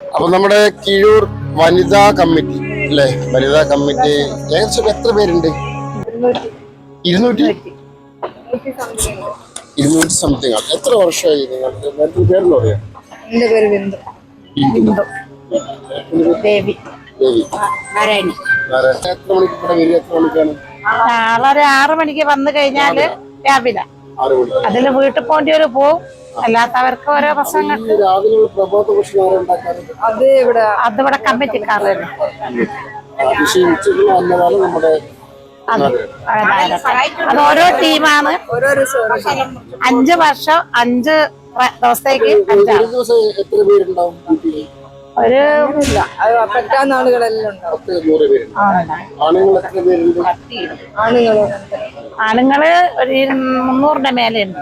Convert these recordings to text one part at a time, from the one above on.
അപ്പൊ നമ്മുടെ കിഴൂർ വനിതാ കമ്മിറ്റി അല്ലെ? വനിതാ കമ്മിറ്റി. ഏകദേശം എത്ര പേരുണ്ട്? ഇരുന്നൂറ്റി? ഇരുന്നൂറ്റി സംതിങ്. ആണ് എത്ര വർഷമായി നിങ്ങൾക്ക്? ഒരു പേരെന്ന് പറയാം? എന്റെ പേര് ബിന്ദു. ദേവി. ദേവി. നാരായണി. ആരാ? എത്ര മണിക്ക് ഇവിടെ വരും എത്ര മണിക്കാണ്? നാളെ ആറ് മണിക്ക് വന്നു കഴിഞ്ഞാൽ രാവിലെ. അതിൽ വീട്ടിൽ പോണ്ടിയവര് പോവും. അല്ലാത്തവർക്ക് ഓരോ പ്രശ്നങ്ങൾക്ക് അത് ഇവിടെ അതിവിടെ കമ്മിറ്റിക്കാർ തന്നെ അത് ഓരോ ടീമാണ്. അഞ്ച് വർഷം അഞ്ച് ദിവസത്തേക്ക് ഒരു ആണുങ്ങളും ഒരു മുന്നൂറിന്റെ മേലെ ഉണ്ട്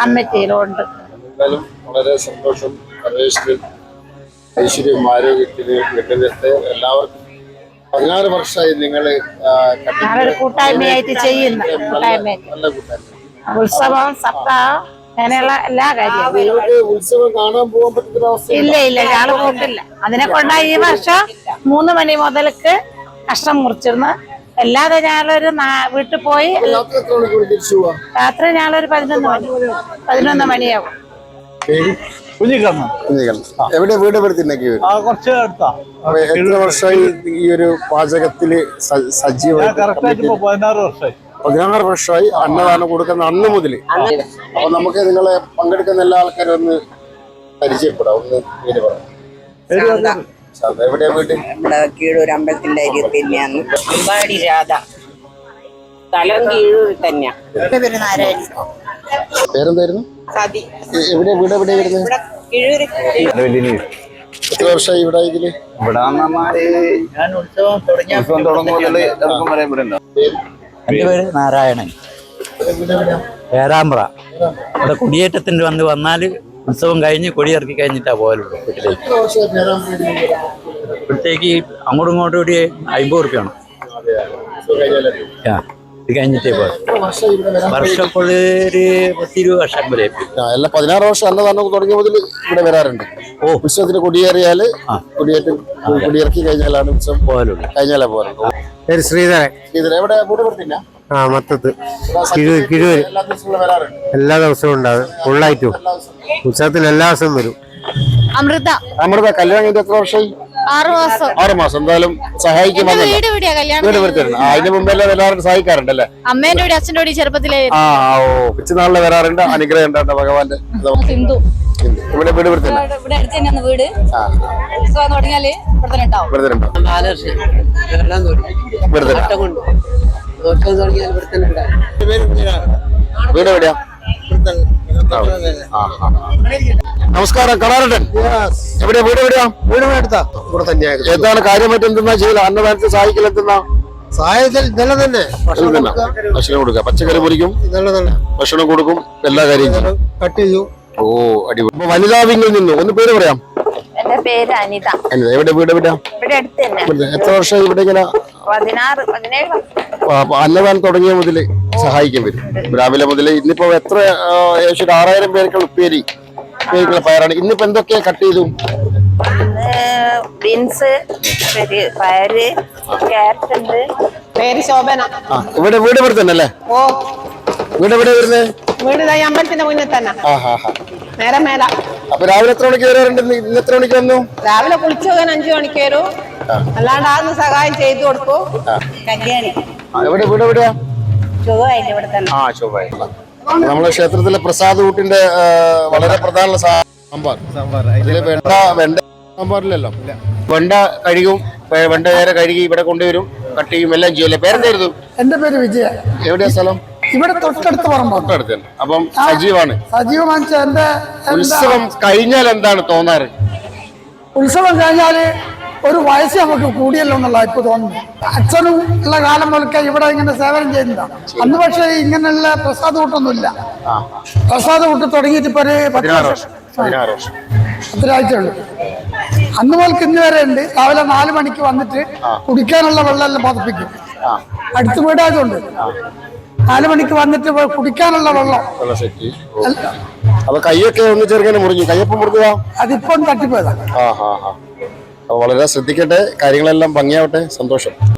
കമ്മിറ്റിയിലുണ്ട്. എന്തായാലും വളരെ സന്തോഷം. പ്രദേശത്തിൽ ഐശ്വര്യം ആരോഗ്യത്തിന് വീട്ടിലത്തെ എല്ലാവർക്കും പതിനാറ് വർഷമായി നിങ്ങൾ കൂട്ടായ്മയായിട്ട് ചെയ്യുന്ന. കൂട്ടായ്മയായിട്ട്. നല്ല കൂട്ടായ്മ. ഉത്സവം സപ്താഹം അങ്ങനെയുള്ള എല്ലാ കാര്യവും നിങ്ങൾക്ക് ഉത്സവം കാണാൻ പോകാൻ പറ്റുന്ന അവസ്ഥ ഇല്ല ഇല്ല ഞങ്ങൾ പോക്കില്ല അതിനെ കൊണ്ടാ ഈ വർഷം മൂന്ന് മണി മുതൽക്ക് കഷ്ണം മുറിച്ചിരുന്നു അല്ലാതെ ഞങ്ങളൊരു വീട്ടിൽ പോയി രാത്രി ഞങ്ങളൊരു പതിനൊന്ന് മണി പതിനൊന്ന് മണിയാവും. കുഞ്ഞിക്കണ്ണൻ എവിടെ വീട് വരും? കുറച്ച് അടുത്താ. എത്ര വർഷമായി ഈ ഒരു പാചകത്തിൽ സജീവമായി പതിനാറ് വർഷമായി. പതിനാറ് വർഷമായി അന്നദാനം കൊടുക്കുന്ന അന്ന് മുതൽ അപ്പൊ നമുക്ക് നിങ്ങളെ പങ്കെടുക്കുന്ന എല്ലാ ആൾക്കാരും ഒന്ന് പരിചയപ്പെടാം ഒന്ന് പേര് പറയാം പേര് പറഞ്ഞത്? ശാന്ത, എവിടെയാ വീട്ടിൽ നമ്മുടെ കീഴൂർ അമ്പലത്തിന്റെ അരി തന്നെയാണ്. അമ്പാടി രാധ. സ്ഥലം കീഴൂർ തന്നെയാ. നാരായണി പേരെന്തായിരുന്നു? എവിടെ വീട് എവിടെ വരുന്നത് എത്ര വർഷമായി ഇവിടെ ഇതിൽ? ഇവിടെ വന്നാൽ ഉത്സവം തുടങ്ങുമ്പോൾ എന്റെ പേര്? നാരായണൻ. പേരാമ്പ്ര. ഇവിടെ കുടിയേറ്റത്തിന് വന്ന് വന്നാൽ ഉത്സവം കഴിഞ്ഞ് കൊടിയിറക്കി കഴിഞ്ഞിട്ടാ പോകലുള്ളൂ വീട്ടിലേക്ക്? ഇവിടത്തേക്ക് അങ്ങോട്ടും ഇങ്ങോട്ടും കൂടി അമ്പത് റുപ്യാണ്? ആ. ഇത് കഴിഞ്ഞിട്ടേ പോകും എത്ര വർഷമായി ഇവിടെ വരാൻ? വർഷം ഇപ്പോൾ ഒരു പത്തിരുപത് വർഷം വരെ. എല്ലാ പതിനാറ് വർഷം അന്നദാനം തുടങ്ങിയ മുതൽ ഇവിടെ വരാറുണ്ട്. ഓ. ഉത്സവത്തിന് കൊടിയേറിയാൽ കൊടിയേറ്റ് കൊടിയിറക്കി കഴിഞ്ഞാലാണ് ഉത്സവം പോകലുള്ളൂ കഴിഞ്ഞാലേ പോകാറുണ്ട് പേര് ശ്രീധരൻ. ഇതിൽ എവിടെ? വീട് കൊടുത്തില്ല ആ മത്തത്ത്. കിഴൂർ കിഴൂർ എല്ലാ ദിവസവും വരാറുണ്ട്. എല്ലാ ദിവസവും ഉണ്ടാവും ഫുള്ളായിട്ടും ഉത്സവത്തിന് എല്ലാ ദിവസവും വരും. അമൃത. അമൃത കല്യാണം കഴിഞ്ഞിട്ട് എത്ര വർഷമായി? ആറ് മാസം. എന്തായാലും സഹായിക്കും വന്നല്ലോ. വീട് എവിടെയാ കല്യാണം വീട് വരുത്തിട്ടുണ്ട് ആ അതിന് മുമ്പേ എല്ലാവരും സഹായിക്കാറുണ്ട് അല്ലേ? അമ്മേന്റെ കൂടെ അച്ഛന്റെ കൂടെ ചെറുപ്പത്തിലെ ആ ഓ പിച്ചുനാളിൽ വരാറുണ്ട്. അനുഗ്രഹം ഉണ്ടാണ്ട് ഭഗവാന്റെ. സിന്ധു. ഇവിടെ വീട് വരുത്തില്ല ഇവിടെ അടുത്ത് തന്നെയാണ് വീട്. ആ ഉത്സവം തുടങ്ങിയാൽ ഇവിടെ തന്നെ ഉണ്ടാവും. വീട് എവിടെയാ? ആ, ആ. നമസ്കാരം കണാരട്ടൻ എവിടെയാ വീട് എവിടെയാ? വീട് എടുത്താ ഇവിടെ തന്നെയാ. എന്താണ് കാര്യം എന്തെന്നാ ചെയ്യല? അന്നദാനത്തിന് സഹായിക്കൽ എന്തെന്നാ? സഹായത്തിൽ തന്നെ. ഭക്ഷണം കൊടുക്കുക പച്ചക്കറി പൊരിക്കും. ഭക്ഷണം കൊടുക്കും. എല്ലാ കാര്യം കട്ട് ഓ അടിപൊളി. വനിതാ വിങ്ങിൽ നിന്ന്. ഒന്ന് പേര് പറയാം. എന്റെ പേര് അനിത. അനിത, എവിടെ വീട് എവിടെയാ? ഇവിടെ അടുത്ത് തന്നെ. എത്ര വർഷം ഇവിടെ ഇങ്ങനെ? പതിനാറ് പതിനേഴ് വർഷം. അന്നദാനം തുടങ്ങിയ മുതൽ സഹായിക്കാൻ വരും. രാവിലെ മുതൽ ഇന്നിപ്പോ എത്ര ഏകദേശം ഒരു ആറായിരം പേർക്ക് ഉപ്പേരി പേരുക്കുള്ള പയറാണ് ഇന്നിപ്പോ എന്തൊക്കെയാ കട്ട് ചെയ്തു? ബീൻസ് പയര് ക്യാരറ്റ് ഉണ്ട്. പേര് ശോഭന. ആ ഇവിടെ വീട് ഇവിടെ തന്നെ അല്ലേ ഓ. വീട് എവിടെ വരുന്നത് വീട് ഈ അമ്പലത്തിന്റെ മുന്നിൽ തന്നെ. ആ ഹാ ഹാ. നേരെ മേല. അപ്പൊ രാവിലെ എത്ര മണിക്ക് വരാറുണ്ട്? ഇന്ന് എത്ര മണിക്ക് വന്നു? രാവിലെ കുളിച്ചു പോകാൻ അഞ്ചു മണിക്ക് വരും. അല്ലാണ്ട് ആന്ന് സഹായം ചെയ്തു കൊടുക്കും കല്യാണി ആ, എവിടെ വീട് എവിടെയാ? സുഖമായിട്ട് ഇവിടെ തന്നെ. ആ ചൊവ്വാഴ്ച നമ്മളെ ക്ഷേത്രത്തിലെ പ്രസാദ് കൂട്ടിന്റെ വളരെ പ്രധാന സാമ്പാർ. ഇതിൽ വെണ്ട വെണ്ട സാമ്പാറിലല്ലോ? വെണ്ട കഴുകും വെണ്ട നേരെ കഴുകി ഇവിടെ കൊണ്ടുവരും കട്ടിയും ചെയ്യും എല്ലാം ചെയ്യും പേരെന്തായിരുന്നു? എന്റെ പേര് വിജയ. എവിടെയാ സ്ഥലം? ഇവിടെ തൊട്ടടുത്ത് പറമ്പോ. തൊട്ടടുത്ത് അപ്പം സജീവാണ്. സജീവമാണ് എന്റെ എന്താ ഉത്സവം കഴിഞ്ഞാൽ എന്താണ് തോന്നാറ്? ഉത്സവം കഴിഞ്ഞാൽ ഒരു വയസ്സ് നമുക്ക് കൂടിയല്ലോ എന്നുള്ള ഇപ്പൊ തോന്നുന്നു. അച്ഛനും ഉള്ള കാലം മുതൽക്ക് ഇവിടെ ഇങ്ങനെ സേവനം ചെയ്യുന്നതാണ് അന്ന് പക്ഷേ ഇങ്ങനെയുള്ള പ്രസാദ കൂട്ടൊന്നുമില്ല. പ്രസാദ കൂട്ട് തുടങ്ങിയിട്ട് ഇപ്പൊ ഒരു പത്ത് പതിനാറ് അന്ന് മുതൽക്ക് ഇന്ന് വരെ ഉണ്ട്. രാവിലെ നാല് മണിക്ക് വന്നിട്ട് കുടിക്കാനുള്ള വെള്ളമെല്ലാം പതിപ്പിക്കും. അടുത്ത് വീടായതുകൊണ്ട് നാല് മണിക്ക് വന്നിട്ട് കുടിക്കാനുള്ള വെള്ളം. അപ്പൊ കൈയൊക്കെ ഒന്ന് ചെറുങ്ങനെ മുറിഞ്ഞു. കയ്യൊപ്പം മുറിഞ്ഞതാ? അതിപ്പം തട്ടിപ്പോയതാണ് വളരെ ശ്രദ്ധിക്കട്ടെ കാര്യങ്ങളെല്ലാം ഭംഗിയാവട്ടെ സന്തോഷം.